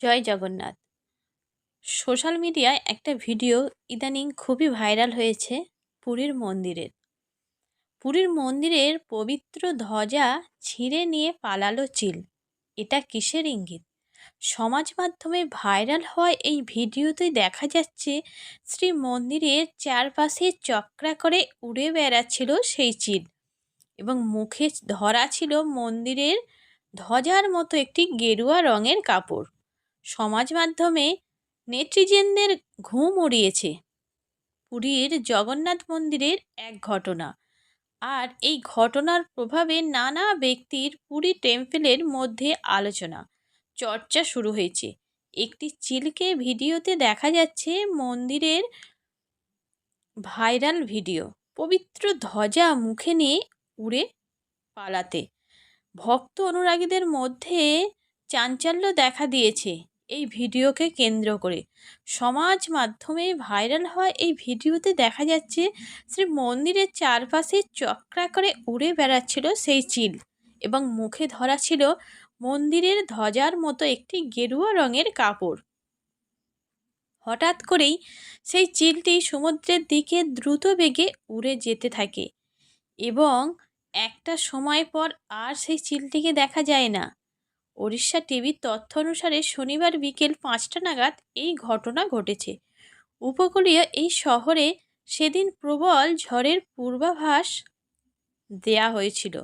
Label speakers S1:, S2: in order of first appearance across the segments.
S1: জয় Jagannath. Social মিডিয়ায় একটা video ইদানিং খুবই ভাইরাল হয়েছে পুরীর মন্দিরের। পুরীর মন্দিরের পবিত্র ধ্বজা ছিঁড়ে নিয়ে পালালো চিল। এটা কিসের ইঙ্গিত? সমাজ মাধ্যমে ভাইরাল হওয়া এই ভিডিওতে দেখা যাচ্ছে শ্রী মন্দিরের চারপাশে চক্রা করে উড়ে বেড়াচ্ছিল সেই চিল এবং মুখে ধরা ছিল মন্দিরের ধ্বজার মতো একটি গেরুয়া রঙের কাপড়। সমাজ মাধ্যমে নেটিজেনদের ঘুম উড়িয়েছে। পুরীর জগন্নাথ মন্দিরের এক ঘটনা। আর এই ঘটনার প্রভাবে নানা ব্যক্তির পুরী টেম্পেলের মধ্যে আলোচনা, চর্চা শুরু হয়েছে। একটি চিলকে ভিডিওতে দেখা যাচ্ছে মন্দিরের ভাইরাল ভিডিও, পবিত্র ধ্বজা মুখে নিয়ে উড়ে পালাতে। ভক্ত অনুরাগীদের মধ্যে চাঞ্চল্য দেখা দিয়েছে এই ভিডিওকে কেন্দ্র করে। সমাজ মাধ্যমে ভাইরাল হওয়া এই ভিডিওতে দেখা যাচ্ছে, শ্রী মন্দিরের চারপাশে চক্রাকারে উড়ে বেড়াচ্ছিল সেই চিল এবং মুখে ধরা ছিল মন্দিরের ধ্বজার মতো একটি গেরুয়া রঙের কাপড়। হঠাৎ করেই সেই চিলটি সমুদ্রের দিকে দ্রুত বেগে উড়ে যেতে থাকে এবং একটা সময় পর আর সেই চিলটিকে দেখা যায় না। ওড়িশা টিভির তথ্য অনুসারে শনিবার বিকেল পাঁচটা নাগাদ এই ঘটনা ঘটেছে। উপকূলীয় এই শহরে সেদিন প্রবল ঝড়ের পূর্বাভাস দেয়া হয়েছিল।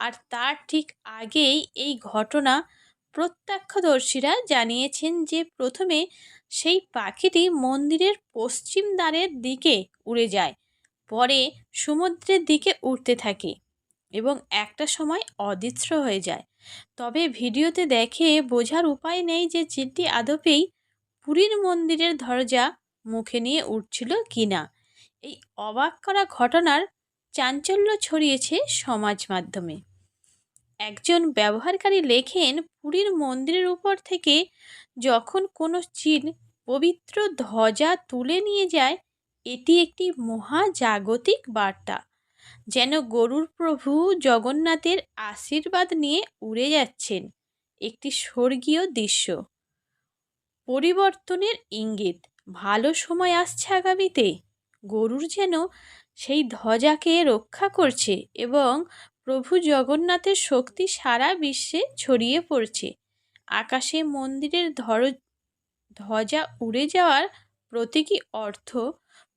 S1: আর তার ঠিক আগেই এই ঘটনা প্রত্যক্ষদর্শীরা জানিয়েছেন যে প্রথমে সেই পাখিটি মন্দিরের পশ্চিম দ্বারের দিকে উড়ে যায়, পরে সমুদ্রের দিকে উঠতে থাকে। এবং একটা সময় অদৃশ্য হয়ে যায়। তবে ভিডিওতে দেখে বোঝার উপায় নেই যে চিলটি আদপেই পুরীর মন্দিরের দরজা মুখে নিয়ে উঠছিল কি না। এই অবাক করা ঘটনার চাঞ্চল্য ছড়িয়েছে সমাজ মাধ্যমে। একজন ব্যবহারকারী লেখেন, পুরীর মন্দিরের উপর থেকে যখন কোনো চিল পবিত্র ধ্বজা তুলে নিয়ে যায়, এটি একটি মহাজাগতিক বার্তা। যেন গরুর প্রভু জগন্নাথের আশীর্বাদ নিয়ে উড়ে যাচ্ছেন। একটি স্বর্গীয় দৃশ্য। পরিবর্তনের ইঙ্গিত, ভালো সময় আসছে আগামীতে। গরুর যেন সেই ধ্বজাকে রক্ষা করছে এবং প্রভু জগন্নাথের শক্তি সারা বিশ্বে ছড়িয়ে পড়ছে। আকাশে মন্দিরের ধর, ধ্বজা উড়ে যাওয়ার প্রতীকী অর্থ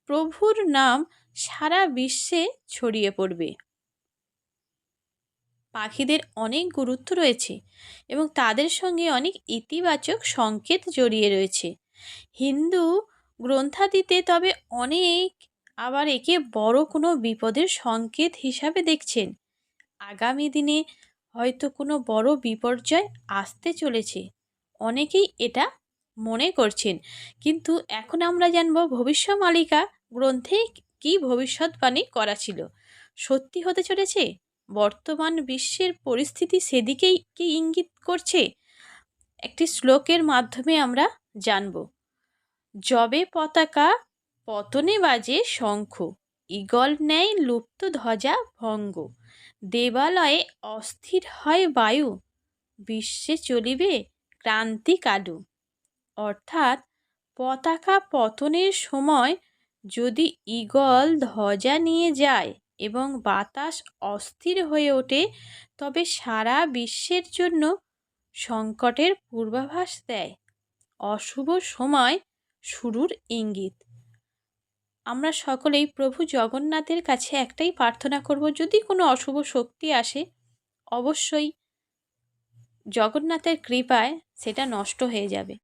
S1: প্রভুর নাম সারা বিশ্বে ছড়িয়ে পড়বে। পাখিদের অনেক গুরুত্ব রয়েছে এবং তাদের সঙ্গে অনেক ইতিবাচক সংকেত জড়িয়ে রয়েছে। হিন্দু গ্রন্থাদিতে তবে অনেক আবার একে বড় কোনো বিপদের সংকেত হিসাবে দেখছেন। আগামী দিনে হয়তো কোনো বড় বিপর্যয় আসতে চলেছে। অনেকেই এটা মনে করছেন। কিন্তু এখন আমরা জানব ভবিষ্যমালিকা গ্রন্থে কি ভবিষ্যৎবাণী করা ছিল? সত্যি হতে চলেছে? বর্তমান বিশ্বের পরিস্থিতি সেদিকেই কি ইঙ্গিত করছে? একটি শ্লোকের মাধ্যমে আমরা জানব। জবে পতাকা, পতনে বাজে শঙ্খ ইগল ন্যায় লুপ্ত ধ্বজা ভঙ্গ, দেবালয়ে অস্থির হয় বায়ু, বিশ্বে চলিবে ক্রান্তি কালু অর্থাৎ পতাকা পতনের সময় যদি ঈগল ধ্বজা নিয়ে যায় এবং বাতাস অস্থির হয়ে ওঠে, তবে সারা বিশ্বের জন্য সংকটের পূর্বাভাস দেয়। অশুভ সময় শুরুর ইঙ্গিত। আমরা সকলেই প্রভু জগন্নাথের কাছে একটাই প্রার্থনা করব, যদি কোনো অশুভ শক্তি আসে, অবশ্যই জগন্নাথের কৃপায় সেটা নষ্ট হয়ে যাবে।